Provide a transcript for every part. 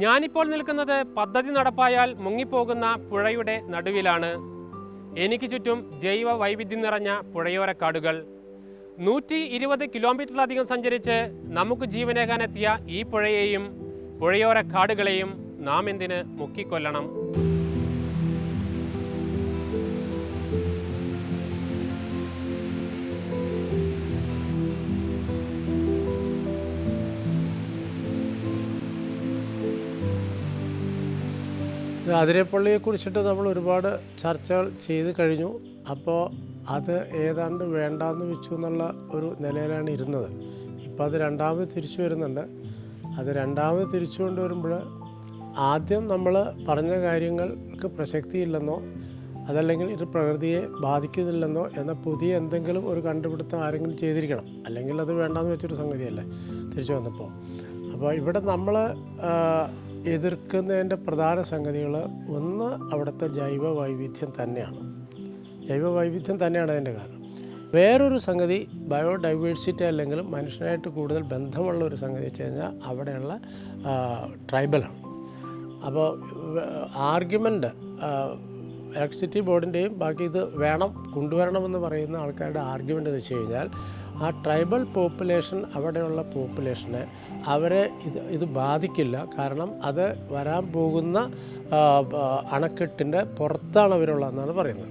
ഞാനിപ്പോൾ നിൽക്കുന്നത് പദ്ധതി നടപ്പായാൽ മുങ്ങിപ്പോകുന്ന പുഴയുടെ നടുവിലാണ്. എനിക്ക് ചുറ്റും ജൈവ വൈവിധ്യം നിറഞ്ഞ പുഴയോരക്കാടുകൾ. നൂറ്റി ഇരുപത് കിലോമീറ്ററിലധികം സഞ്ചരിച്ച് നമുക്ക് ജീവനേകാനെത്തിയ ഈ പുഴയെയും പുഴയോരക്കാടുകളെയും നാം എന്തിന് മുക്കിക്കൊല്ലണം? അതിരപ്പള്ളിയെ കുറിച്ചിട്ട് നമ്മൾ ഒരുപാട് ചർച്ചകൾ ചെയ്ത് കഴിഞ്ഞു. അപ്പോൾ അത് ഏതാണ്ട് വേണ്ടാന്ന് വെച്ചു എന്നുള്ള ഒരു നിലയിലാണ് ഇരുന്നത്. ഇപ്പോൾ അത് രണ്ടാമത് തിരിച്ചു വരുന്നുണ്ട്. അത് രണ്ടാമത് തിരിച്ചു കൊണ്ടുവരുമ്പോൾ ആദ്യം നമ്മൾ പറഞ്ഞ കാര്യങ്ങൾക്ക് പ്രസക്തിയില്ലെന്നോ അതല്ലെങ്കിൽ ഇത് പ്രകൃതിയെ ബാധിക്കുന്നില്ലെന്നോ എന്ന പുതിയ എന്തെങ്കിലും ഒരു കണ്ടുപിടുത്തം ആരെങ്കിലും ചെയ്തിരിക്കണം. അല്ലെങ്കിൽ അത് വേണ്ടാന്ന് വെച്ചൊരു സംഗതിയല്ലേ തിരിച്ചു വന്നപ്പോൾ. അപ്പോൾ ഇവിടെ നമ്മൾ എതിർക്കുന്നതിന്റെ പ്രധാന സംഗതികൾ ഒന്ന് അവിടുത്തെ ജൈവ വൈവിധ്യം തന്നെയാണ്. ജൈവ വൈവിധ്യം തന്നെയാണ് അതിന്റെ കാരണം. വേറൊരു സംഗതി ബയോഡൈവേഴ്സിറ്റി അല്ലെങ്കിൽ മനുഷ്യനായിട്ട് കൂടുതൽ ബന്ധമുള്ള ഒരു സംഗതി വെച്ച് കഴിഞ്ഞാൽ അവിടെയുള്ള ട്രൈബലാണ്. അപ്പോൾ ആർഗ്യുമെന്റ് ഇലക്ട്രിസിറ്റി ബോർഡിന്റെയും ബാക്കി ഇത് വേണം കൊണ്ടുവരണമെന്ന് പറയുന്ന ആൾക്കാരുടെ ആർഗ്യുമെന്റ് എന്ന് വെച്ച് കഴിഞ്ഞാൽ ആ ട്രൈബൽ പോപ്പുലേഷൻ അവിടെയുള്ള പോപ്പുലേഷനെ അവരെ ഇത് ഇത് ബാധിക്കില്ല. കാരണം അത് വരാൻ പോകുന്ന അണക്കെട്ടിന്റെ പുറത്താണ് അവരുള്ളതെന്നാണ് പറയുന്നത്.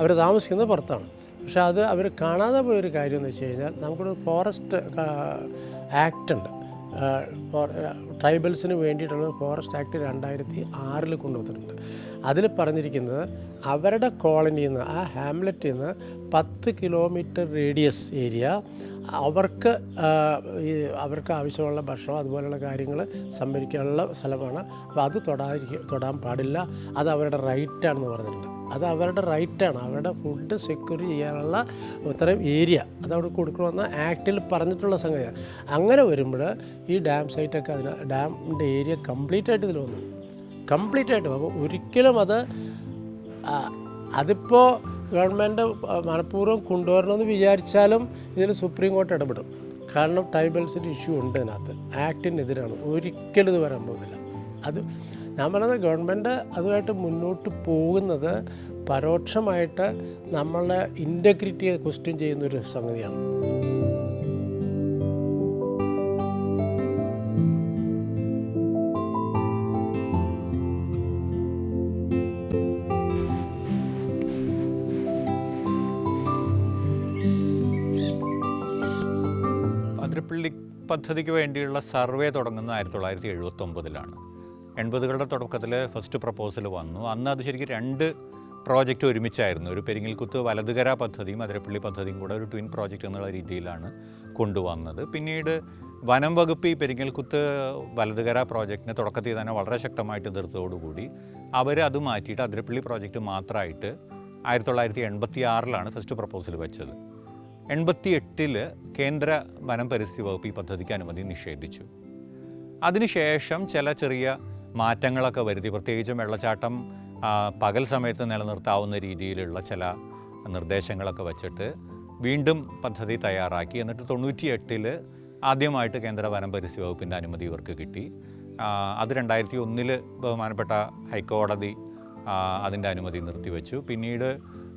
അവർ താമസിക്കുന്നത് പുറത്താണ്. പക്ഷെ അത് അവർ കാണാതെ പോയൊരു കാര്യം എന്ന് വെച്ച് കഴിഞ്ഞാൽ നമുക്കൊരു ഫോറസ്റ്റ് ആക്ട് ഉണ്ട്. ട്രൈബൽസിന് വേണ്ടിയിട്ടുള്ള ഫോറസ്റ്റ് ആക്ട് രണ്ടായിരത്തി ആറിൽ കൊണ്ടുവന്നിട്ടുണ്ട്. അതിൽ പറഞ്ഞിരിക്കുന്നത് അവരുടെ കോളനിയിൽ നിന്ന് ആ ഹാംലെറ്റിൽ നിന്ന് പത്ത് കിലോമീറ്റർ റേഡിയസ് ഏരിയ അവർക്ക് അവർക്ക് ആവശ്യമുള്ള ഭക്ഷണം അതുപോലെയുള്ള കാര്യങ്ങൾ സംഭരിക്കാനുള്ള സ്ഥലമാണ്. അപ്പോൾ അത് തൊടാതിരിക്കുക തൊടാൻ പാടില്ല. അത് അവരുടെ റൈറ്റാണെന്ന് പറഞ്ഞിട്ടുണ്ട്. അത് അവരുടെ റൈറ്റാണ്. അവരുടെ ഫുഡ് സെക്യൂർ ചെയ്യാനുള്ള ഇത്രയും ഏരിയ അത് അവിടെ കൊടുക്കണമെന്ന് ആക്റ്റിൽ പറഞ്ഞിട്ടുള്ള സംഗതിയാണ്. അങ്ങനെ വരുമ്പോൾ ഈ ഡാം സൈറ്റൊക്കെ അതിന് ഡാമിന്റെ ഏരിയ കംപ്ലീറ്റ് ആയിട്ട് ഇതിൽ വന്നു. കംപ്ലീറ്റ് ആയിട്ട്. അപ്പോൾ ഒരിക്കലും അത് അതിപ്പോൾ ഗവൺമെന്റ് മനഃപൂർവം കൊണ്ടുവരണമെന്ന് വിചാരിച്ചാലും ഇതിൽ സുപ്രീം കോർട്ട് ഇടപെടും. കാരണം ട്രൈബൽസിന്റെ ഇഷ്യൂ ഉണ്ട് ഇതിനകത്ത്. ആക്ടിനെതിരാണ്. ഒരിക്കലും ഇത് വരാൻ പോകുന്നില്ല. അത് ഞാൻ പറയുന്നത് ഗവൺമെന്റ് അതുമായിട്ട് മുന്നോട്ട് പോകുന്നത് പരോക്ഷമായിട്ട് നമ്മളുടെ ഇന്റഗ്രിറ്റിയെ ക്വസ്റ്റ്യൻ ചെയ്യുന്നൊരു സംഗതിയാണ്. അതിരപ്പള്ളി പദ്ധതിക്ക് വേണ്ടിയുള്ള സർവേ തുടങ്ങുന്നത് ആയിരത്തി തൊള്ളായിരത്തി എഴുപത്തൊമ്പതിലാണ് എൺപതുകളുടെ തുടക്കത്തിൽ ഫസ്റ്റ് പ്രപ്പോസൽ വന്നു. അന്ന് അത് ശരിക്കും രണ്ട് പ്രോജക്റ്റ് ഒരുമിച്ചായിരുന്നു. ഒരു പെരിങ്ങൽക്കുത്ത് വലതുകര പദ്ധതിയും അതിരപ്പള്ളി പദ്ധതിയും കൂടെ ഒരു ട്വിൻ പ്രോജക്റ്റ് എന്നുള്ള രീതിയിലാണ് കൊണ്ടുവന്നത്. പിന്നീട് വനം വകുപ്പ് ഈ പെരിങ്ങൽക്കുത്ത് വലതുകര പ്രോജക്റ്റിനെ തുടക്കത്തിൽ തന്നെ വളരെ ശക്തമായിട്ട് എതിർത്തതോടുകൂടി അവർ അത് മാറ്റിയിട്ട് അതിരപ്പള്ളി പ്രോജക്റ്റ് മാത്രമായിട്ട് ആയിരത്തി തൊള്ളായിരത്തി എൺപത്തി ആറിലാണ് ഫസ്റ്റ് പ്രപ്പോസൽ വെച്ചത്. എൺപത്തി എട്ടിൽ കേന്ദ്ര വനം പരിസ്ഥിതി വകുപ്പ് ഈ പദ്ധതിക്ക് അനുമതി നിഷേധിച്ചു. അതിനുശേഷം ചില ചെറിയ മാറ്റങ്ങളൊക്കെ വരുത്തി പ്രത്യേകിച്ചും വെള്ളച്ചാട്ടം പകൽ സമയത്ത് നിലനിർത്താവുന്ന രീതിയിലുള്ള ചില നിർദ്ദേശങ്ങളൊക്കെ വച്ചിട്ട് വീണ്ടും പദ്ധതി തയ്യാറാക്കി. എന്നിട്ട് തൊണ്ണൂറ്റി എട്ടിൽ ആദ്യമായിട്ട് കേന്ദ്ര വനം പരിസ്ഥിതി വകുപ്പിന്റെ അനുമതി ഇവർക്ക് കിട്ടി. അത് രണ്ടായിരത്തി ഒന്നിൽ ബഹുമാനപ്പെട്ട ഹൈക്കോടതി അതിന്റെ അനുമതി നിർത്തിവെച്ചു. പിന്നീട്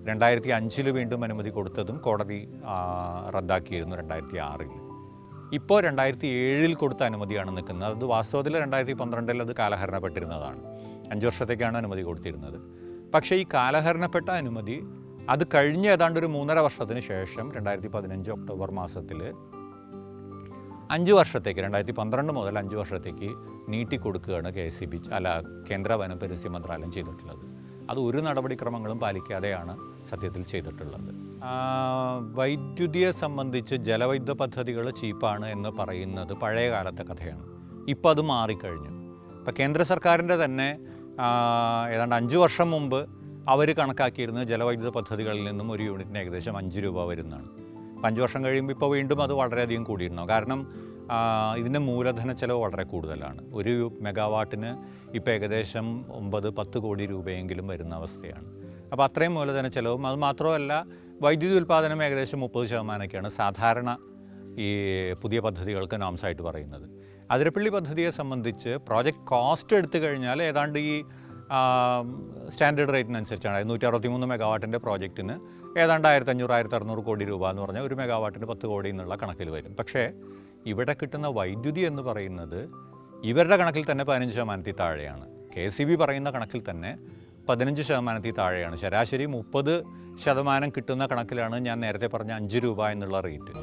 രണ്ടായിരത്തി അഞ്ചിൽ വീണ്ടും അനുമതി കൊടുത്തതും കോടതി റദ്ദാക്കിയിരുന്നു രണ്ടായിരത്തി ആറിൽ ഇപ്പോൾ രണ്ടായിരത്തി ഏഴിൽ കൊടുത്ത അനുമതിയാണ് നിൽക്കുന്നത്. അത് വാസ്തവത്തിൽ രണ്ടായിരത്തി പന്ത്രണ്ടിൽ അത് കാലഹരണപ്പെട്ടിരുന്നതാണ്. അഞ്ച് വർഷത്തേക്കാണ് അനുമതി കൊടുത്തിരുന്നത്. പക്ഷേ ഈ കാലഹരണപ്പെട്ട അനുമതി അത് കഴിഞ്ഞ ഏതാണ്ട് ഒരു മൂന്നര വർഷത്തിന് ശേഷം രണ്ടായിരത്തി പതിനഞ്ച് ഒക്ടോബർ മാസത്തിൽ അഞ്ച് വർഷത്തേക്ക് രണ്ടായിരത്തി പന്ത്രണ്ട് മുതൽ അഞ്ച് വർഷത്തേക്ക് നീട്ടിക്കൊടുക്കുകയാണ് കെ എസ് സി ബി അല്ല കേന്ദ്ര വനം പരിസ്ഥിതി മന്ത്രാലയം ചെയ്തിട്ടുള്ളത്. അത് ഒരു നടപടിക്രമങ്ങളും പാലിക്കാതെയാണ് സത്യത്തിൽ ചെയ്തിട്ടുള്ളത്. വൈദ്യുതിയെ സംബന്ധിച്ച് ജലവൈദ്യുത പദ്ധതികൾ ചീപ്പാണ് എന്ന് പറയുന്നത് പഴയ കാലത്തെ കഥയാണ്. ഇപ്പോൾ അത് മാറിക്കഴിഞ്ഞു. ഇപ്പം കേന്ദ്ര സർക്കാരിന്റെ തന്നെ ഏതാണ്ട് അഞ്ച് വർഷം മുമ്പ് അവർ കണക്കാക്കിയിരുന്നത് ജലവൈദ്യുത പദ്ധതികളിൽ നിന്നും ഒരു യൂണിറ്റിന് ഏകദേശം അഞ്ച് രൂപ വരുന്നതാണ്. അപ്പം അഞ്ച് വർഷം കഴിയുമ്പോൾ ഇപ്പോൾ വീണ്ടും അത് വളരെയധികം കൂടിയിട്ടുണ്ടാവും. കാരണം ഇതിന്റെ മൂലധന ചെലവ് വളരെ കൂടുതലാണ്. ഒരു മെഗാവാട്ടിന് ഇപ്പോൾ ഏകദേശം ഒമ്പത് പത്ത് കോടി രൂപയെങ്കിലും വരുന്ന അവസ്ഥയാണ്. അപ്പോൾ അത്രയും മൂലധന ചെലവും അത് മാത്രമല്ല വൈദ്യുതി ഉൽപ്പാദനം ഏകദേശം മുപ്പത് ശതമാനമൊക്കെയാണ് സാധാരണ ഈ പുതിയ പദ്ധതികൾക്ക് നോംസായിട്ട് പറയുന്നത്. അതിരപ്പള്ളി പദ്ധതിയെ സംബന്ധിച്ച് പ്രോജക്റ്റ് കോസ്റ്റ് എടുത്തു കഴിഞ്ഞാൽ ഏതാണ്ട് ഈ സ്റ്റാൻഡേർഡ് റേറ്റിനനുസരിച്ചാണ് നൂറ്റി അറുപത്തി മൂന്ന് മെഗാവാട്ടിന്റെ പ്രോജക്റ്റിന് ഏതാണ്ട് ആയിരത്തഞ്ഞൂറ് ആയിരത്തി അറുന്നൂറ് കോടി രൂപ എന്ന് പറഞ്ഞാൽ ഒരു മെഗാവാട്ടിന് പത്ത് കോടി എന്നുള്ള കണക്കിൽ വരും. പക്ഷേ ഇവിടെ കിട്ടുന്ന വൈദ്യുതി എന്ന് പറയുന്നത് ഇവരുടെ കണക്കിൽ തന്നെ പതിനഞ്ച് ശതമാനത്തിൽ താഴെയാണ്. കെ സി ബി പറയുന്ന കണക്കിൽ തന്നെ പതിനഞ്ച് ശതമാനത്തിൽ താഴെയാണ്. ശരാശരി മുപ്പത് ശതമാനം കിട്ടുന്ന കണക്കിലാണ് ഞാൻ നേരത്തെ പറഞ്ഞ അഞ്ച് രൂപ എന്നുള്ള റേറ്റ്.